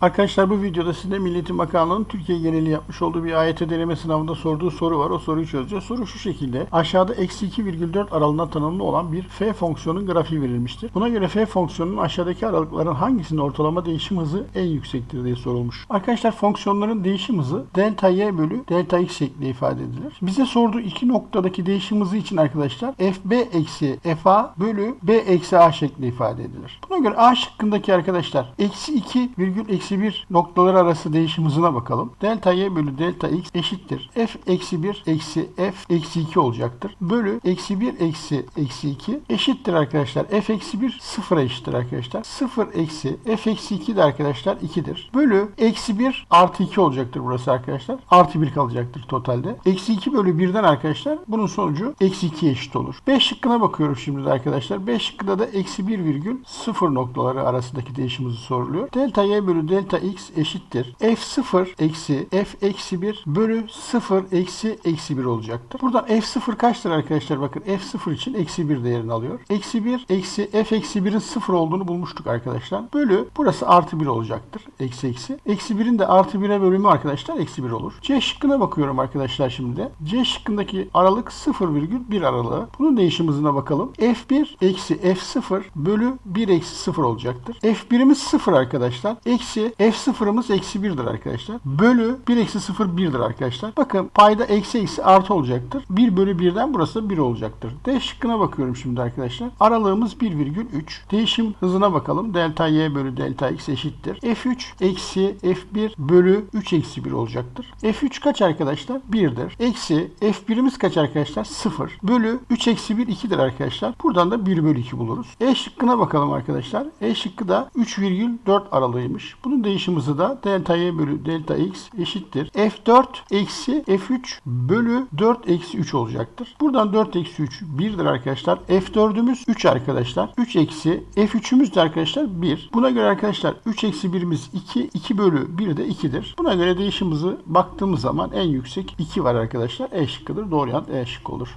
Arkadaşlar bu videoda size Milli Eğitim Bakanlığı'nın Türkiye geneli yapmış olduğu bir AYT deneme sınavında sorduğu soru var. O soruyu çözeceğiz. Soru şu şekilde. Aşağıda eksi 2,4 aralığında tanımlı olan bir f fonksiyonun grafiği verilmiştir. Buna göre f fonksiyonunun aşağıdaki aralıkların hangisinin ortalama değişim hızı en yüksektir diye sorulmuş. Arkadaşlar fonksiyonların değişim hızı delta y bölü delta x şeklinde ifade edilir. Bize sorduğu iki noktadaki değişim hızı için arkadaşlar fb eksi fa bölü b eksi a şeklinde ifade edilir. Buna göre a şıkkındaki arkadaşlar eksi 2 virgül eksi 1 noktaları arası değişim hızına bakalım. Delta y bölü delta x eşittir. f eksi 1 eksi f eksi 2 olacaktır. Bölü eksi 1 eksi eksi 2 eşittir arkadaşlar. f eksi 1 sıfıra eşittir arkadaşlar. 0 eksi f eksi 2 de arkadaşlar 2'dir. Bölü eksi 1 artı 2 olacaktır burası arkadaşlar. Artı 1 kalacaktır totalde. Eksi 2 bölü 1'den arkadaşlar bunun sonucu eksi 2'ye eşit olur. 5 şıkkına bakıyoruz şimdi arkadaşlar. 5 şıkkında da eksi 1 virgül 0 noktaları arasındaki değişim hızı soruluyor. Delta y bölü delta x eşittir. f0 eksi f eksi 1 bölü 0 eksi eksi 1 olacaktır. Buradan f0 kaçtır arkadaşlar? Bakın f0 için eksi 1 değerini alıyor. Eksi 1 eksi f eksi 1'in 0 olduğunu bulmuştuk arkadaşlar. Bölü burası artı 1 olacaktır. Eksi eksi. Eksi 1'in de artı 1'e bölümü arkadaşlar eksi 1 olur. C şıkkına bakıyorum arkadaşlar şimdi. C şıkkındaki aralık 0,1 aralığı. Bunun değişim hızına bakalım. F1 eksi F0 bölü 1 eksi 0 olacaktır. F1'imiz 0 arkadaşlar. Eksi F0'ımız eksi 1'dir arkadaşlar. Bölü 1 eksi 0 1'dir arkadaşlar. Bakın payda eksi eksi artı olacaktır. 1 bölü 1'den burası da 1 olacaktır. D şıkkına bakıyorum şimdi arkadaşlar. Aralığımız 1,3. Değişim hızına bakalım. Delta y bölü delta x eşittir. F3 eksi F1 bölü 3 eksi 1 olacaktır. F3 kaç arkadaşlar? 1'dir. Eksi F1'imiz kaç arkadaşlar? 0. Bölü 3 eksi 1 2'dir arkadaşlar. Buradan da 1 bölü 2 buluruz. E şıkkına bakalım arkadaşlar. E şıkkı da 3,4 aralığıymış. Bunun değişim hızı da delta y bölü delta x eşittir. F4 eksi F3 bölü 4 eksi 3 olacaktır. Buradan 4 eksi 3 1'dir arkadaşlar. F4'ümüz 3 arkadaşlar. 3 eksi F3'ümüz de arkadaşlar 1. Buna göre arkadaşlar 3 eksi 1'imiz 2. 2 bölü 1 de 2'dir. Buna göre değişim hızı baktığımız zaman en yüksek 2 var arkadaşlar. E şıkkıdır. Doğru yanıt E şıkkı olur.